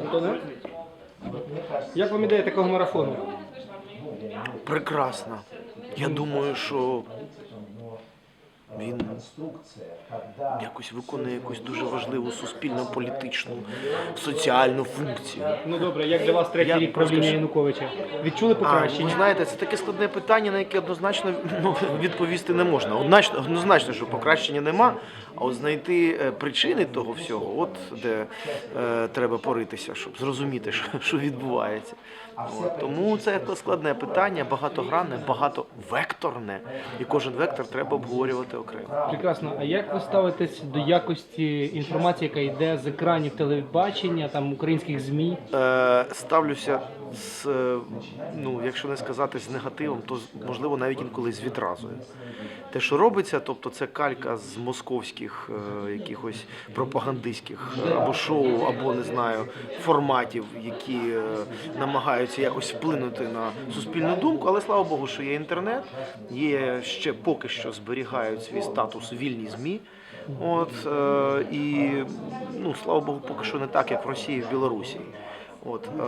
Антоне? Як вам ідея такого марафону? Прекрасно. Я думаю, що якось виконує якусь дуже важливу суспільно політичну, соціальну функцію. Ну добре, як для вас третій Я рік просто правління ж- Януковича? Відчули А, ви покращення? знаєте, це таке складне питання, на яке однозначно ну, відповісти не можна. Однозначно, однозначно, що покращення нема, а от знайти е, причини того всього, от де е, треба поритися, щоб зрозуміти, що, що відбувається. От, тому це таке складне питання, багатогранне, багатовекторне, і кожен вектор треба обговорювати окремо. Прекрасно. А як ви ставитесь до якості інформації, яка йде з екранів телебачення, там українських ЗМІ? Е, ставлюся з, е, ну, якщо не сказати з негативом, то можливо навіть інколи з відразою. Те, що робиться, тобто це калька з московських е, якихось пропагандистських е, або шоу, або не знаю, форматів, які е, намагаються якось вплинути на суспільну думку. Але слава Богу, що є інтернет, є ще поки що зберігають свій статус вільні ЗМІ. От е, і ну слава Богу, поки що не так, як в Росії, в Білорусі. От, е,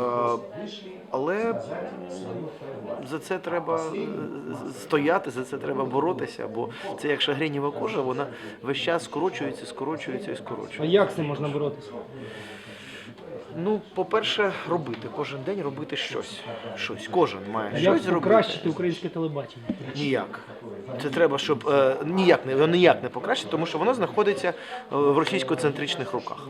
але за це треба стояти, за це треба боротися, бо це як шагренєва кожа, вона весь час скорочується, скорочується і А скорочується. як з цим можна боротися? Ну, по-перше, робити кожен день робити щось. Щось. Кожен має А щось як зробити. покращити українське телебачення? Ніяк. Це треба, щоб е, ніяк не ніяк не покращити, тому що воно знаходиться е, в російсько-центричних руках.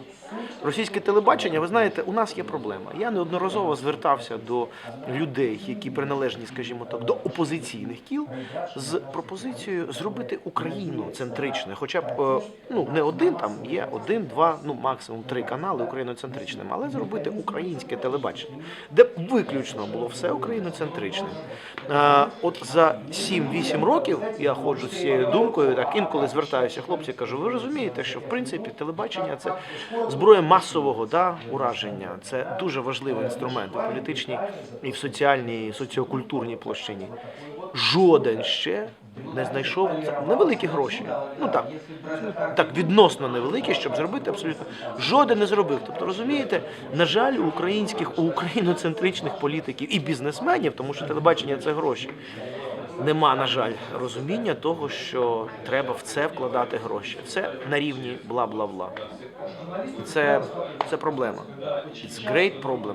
Російське телебачення, ви знаєте, у нас є проблема. Я неодноразово звертався до людей, які приналежні, скажімо так, до опозиційних кіл, з пропозицією зробити Україну центричне, хоча б е, ну не один там є один, два, ну максимум три канали україноцентричними, але зробити українське телебачення, де виключно було все україноцентричним. Е, От за 7-8 років я ходжу з цією думкою, так інколи звертаюся хлопці, кажу, ви розумієте, що в принципі телебачення це зброя масового да, ураження. Це дуже важливий інструмент у політичній і в соціальній, соціокультурній площині. Жоден ще не знайшов невеликі гроші. Ну так, так відносно невеликі, щоб зробити абсолютно жоден не зробив. Тобто, розумієте, на жаль, у українських, у україноцентричних політиків і бізнесменів, тому що телебачення це гроші. Нема, на жаль, розуміння того, що треба в це вкладати гроші. Це на рівні бла-бла-бла. Це, це проблема. It's great problem.